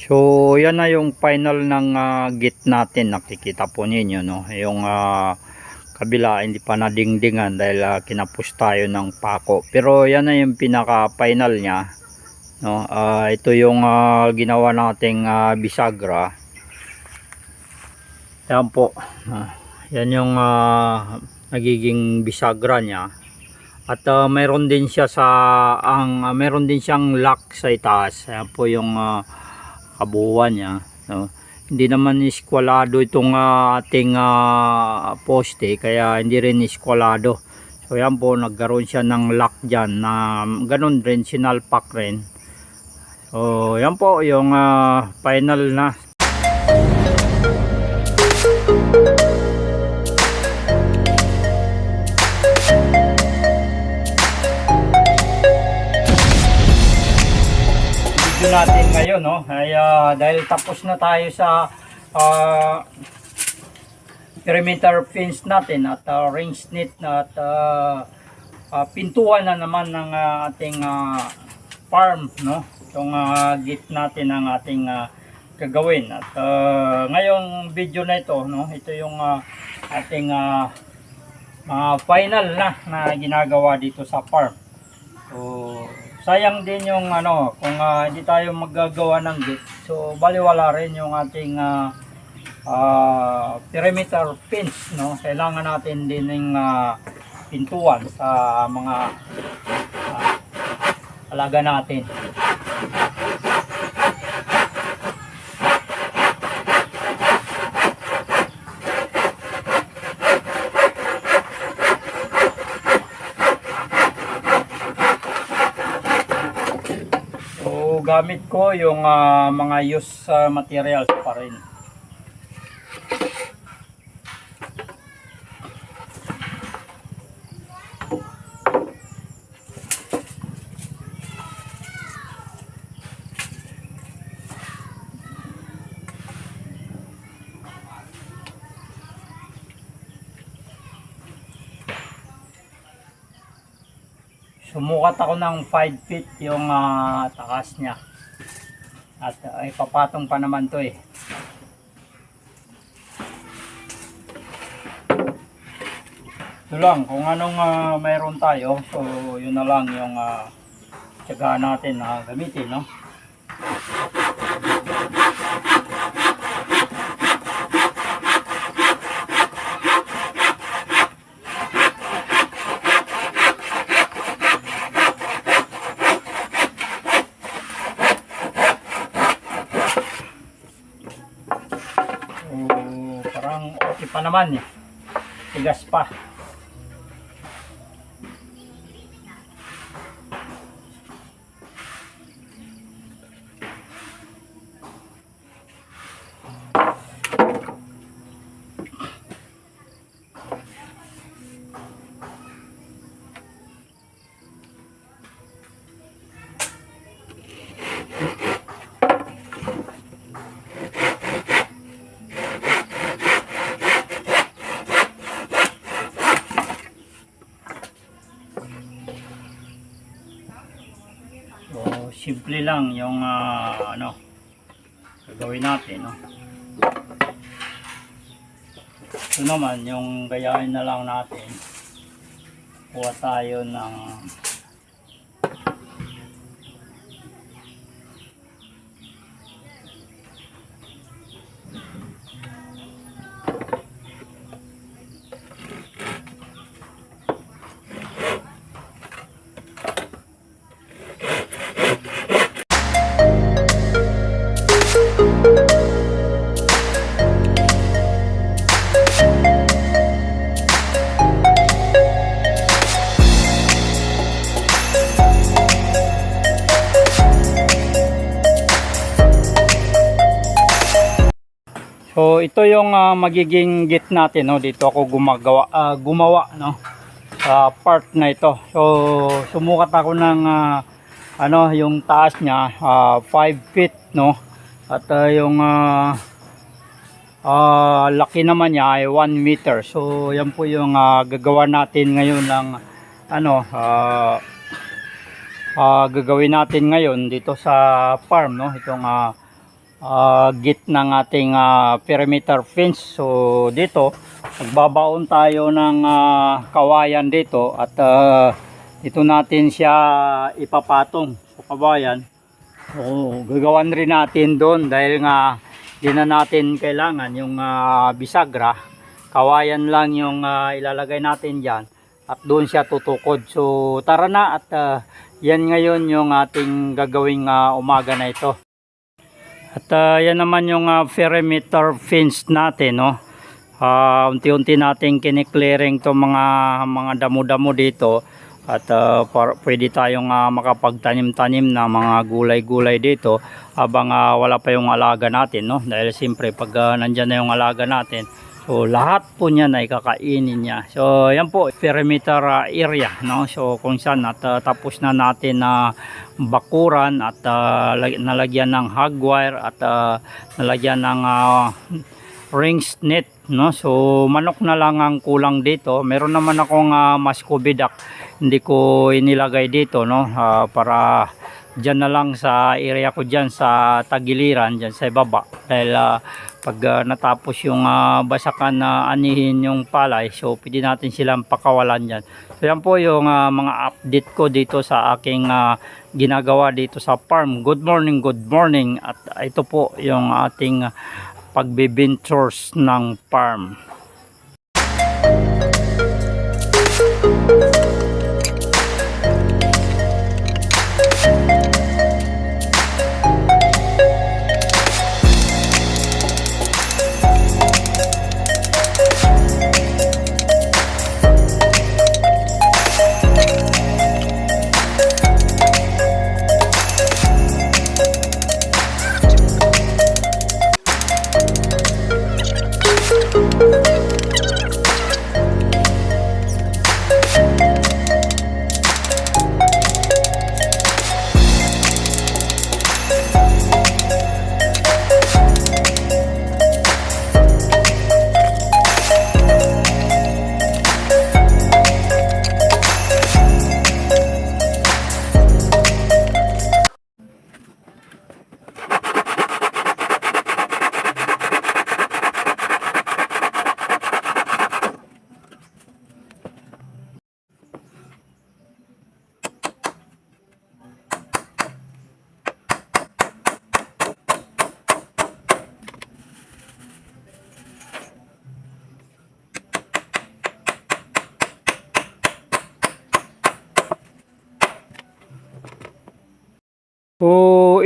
So, yan na yung final ng ah, gate natin. Nakikita po ninyo, no? Yung ah, kabila, hindi pa nadingdingan dahil ah, kinapos tayo ng pako. Pero yan na yung pinaka-final niya. No? Ah, ito yung ah, ginawa nating ah, bisagra. Yan po. Ah, yan yung ah, nagiging bisagra niya. At ah, mayroon din siya sa ang ah, mayroon din siyang lock sa itaas. Ayan po yung ah, kabuuan niya. No? Hindi naman iskwalado itong ah, ating ah, poste kaya hindi rin iskwalado. So yan po nagkaroon siya ng lock dyan na ganun rin sinalpak rin. So yan po yung ah, final na ngayon no? Ay ah, dahil tapos na tayo sa ah, perimeter fence natin at ah, range net at ah, ah, pintuan na naman ng ah, ating ah, farm no? Itong ah, gate natin ang ating ah, gagawin. At ah, ngayong video na ito no? Ito yung ah, ating ah, mga final na na ginagawa dito sa farm. So sayang din yung ano kung ah, hindi tayo maggagawa ng gate so baliwala rin yung ating ah, ah, perimeter fence no? Kailangan natin din ng ah, pintuan sa mga ah, alaga natin So gamit ko yung ah, mga used ah, materials pa rin. Sumukat ako ng 5 feet yung ah, takas niya. At ay papatong pa naman to eh. Ito lang, kung anong ah, mayroon tayo, so yun na lang yung uh, tsaga natin na gamitin, no? Pa naman eh. Tigas pa. So, simple lang yung ah, ano gagawin natin, no? Ito naman, yung gayahin na lang natin. Kuha tayo ng So ito yung ah, magiging gate natin no dito ako gumagawa ah, gumawa no sa part na ito. So sumukat ako ng ah, ano yung taas niya 5 feet no at ah, yung ah, ah, laki naman niya ay 1 meter. So yan po yung ah, gagawa natin ngayon ng ano ah, ah, gagawin natin ngayon dito sa farm no itong ah, ah, git ng ating ah, perimeter fence. So dito, magbabaon tayo ng ah, kawayan dito at ah, dito natin siya ipapatong sa kawayan. So gagawan rin natin doon dahil nga di na natin kailangan yung ah, bisagra. Kawayan lang yung ah, ilalagay natin dyan at doon siya tutukod. So tara na at ah, yan ngayon yung ating gagawing ah, umaga na ito. At ah, yan naman yung ah, perimeter fence natin, no. Ah, unti-unti nating kiniklearing to mga mga damo-damo dito at ah, par- pwede tayong ah, makapagtanim-tanim na mga gulay-gulay dito habang ah, wala pa yung alaga natin, no. Dahil siyempre pag ah, nandyan na yung alaga natin, So lahat po niya na ikakainin niya. So yan po perimeter uh, area no. So kung saan at uh, na natin na bakuran at uh, lag- nalagyan ng hagwire at uh, nalagyan ng uh, rings net no. So manok na lang ang kulang dito. Meron naman akong uh, mascovidac hindi ko inilagay dito no Ah, para Diyan na lang sa area ko diyan sa tagiliran diyan sa ibaba dahil ah, pag ah, natapos yung ah, basakan na anihin yung palay so pwede natin silang pakawalan diyan. So yan po yung ah, mga update ko dito sa aking ah, ginagawa dito sa farm. Good morning, good morning at ito po yung ating pagbibintures ng farm.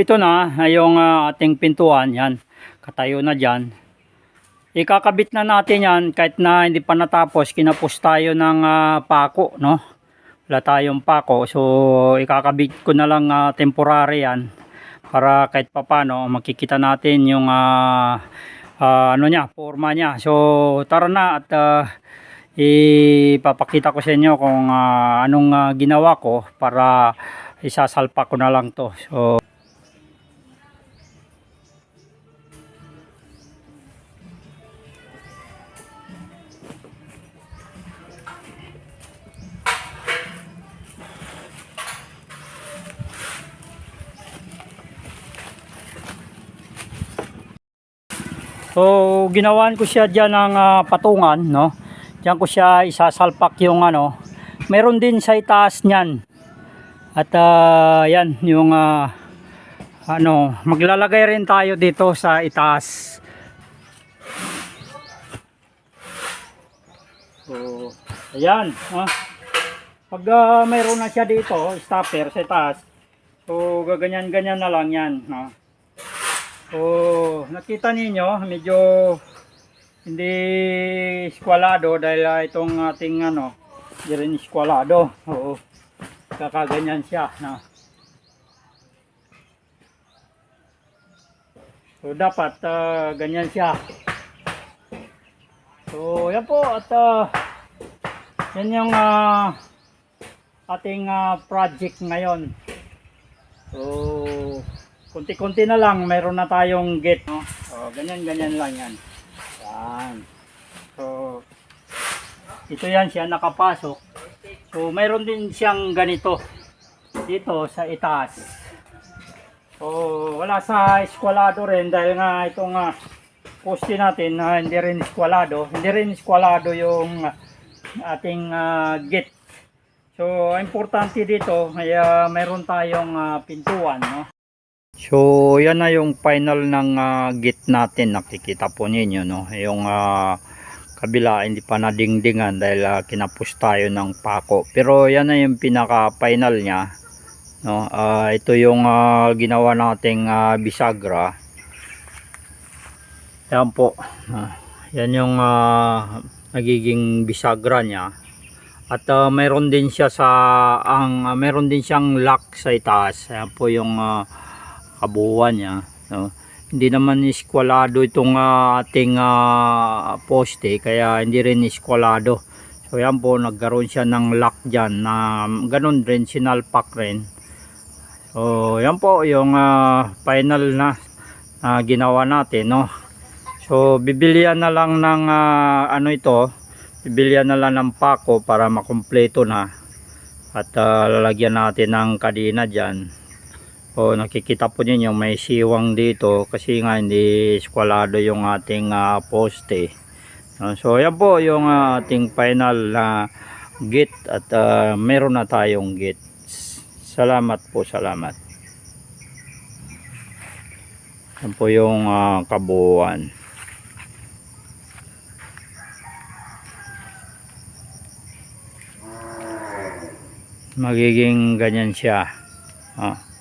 Ito na yung ah, ating pintuan yan. Katayo na diyan. Ikakabit na natin yan kahit na hindi pa natapos kinapos tayo ng ah, pako no. Wala tayong pako so ikakabit ko na lang ah, temporary yan para kahit papano makikita natin yung ah, ah, ano niya, forma niya. So tara na at ah, ipapakita ko sa inyo kung ah, anong ah, ginawa ko para isasalpa ko na lang to. So So, ginawan ko siya diyan ng ah, patungan, no? Diyan ko siya isasalpak yung ano. Meron din sa itaas niyan. At ah, yan, yung ah, ano, maglalagay rin tayo dito sa itaas. So, ayan, ha? Pag ah, mayroon na siya dito, stopper sa itaas. So, gaganyan-ganyan na lang yan, ha? So, nakita ninyo, medyo hindi skwalado dahil ah, itong ating ano, hindi rin skwalado. Oo. Kakaganyan siya, na. So, dapat ah, ganyan siya. So, yan po at ah, yan yung ah, ating ah, project ngayon. So, kunti-kunti na lang, mayroon na tayong gate, no? So, ganyan-ganyan lang yan. Yan. So, ito yan siya nakapasok. So, mayroon din siyang ganito dito sa itaas. O wala sa eskwalado rin dahil nga itong uh, poste natin na hindi rin eskwalado. Hindi rin eskwalado yung ating ah, gate. So importante dito ay ah, mayroon tayong ah, pintuan, no? So yan na yung final ng ah, gate natin. Nakikita po ninyo, no? Yung ah, kabila hindi pa nadingdingan dahil ah, kinapos tayo ng pako. Pero yan na yung pinaka final niya. No, ah, ito yung ah, ginawa nating ah, bisagra. Yan po. Ah, yan yung ah, nagiging bisagra niya. At ah, mayroon din siya sa ang ah, mayroon din siyang lock sa itaas. Yan po yung ah, kabuuan niya, no. Hindi naman eskwalado itong ah, ating ah, poste kaya hindi rin eskwalado. So yan po nagkaroon siya ng lock diyan na ganun rin sinalpak rin. So, yan po yung ah, final na ah, ginawa natin, no. So, bibilian na lang ng ah, ano ito, bibilian na lang ng pako para makumpleto na. At ah, lalagyan natin ng kadena diyan. O nakikita po ninyo may siwang dito kasi nga hindi eskwalado yung ating ah, poste. No, so, yan po yung ah, ating final na gate at ah, meron na tayong gate. Salamat po, salamat. Yan po yung ah, kabuuan. Magiging ganyan siya. Ah.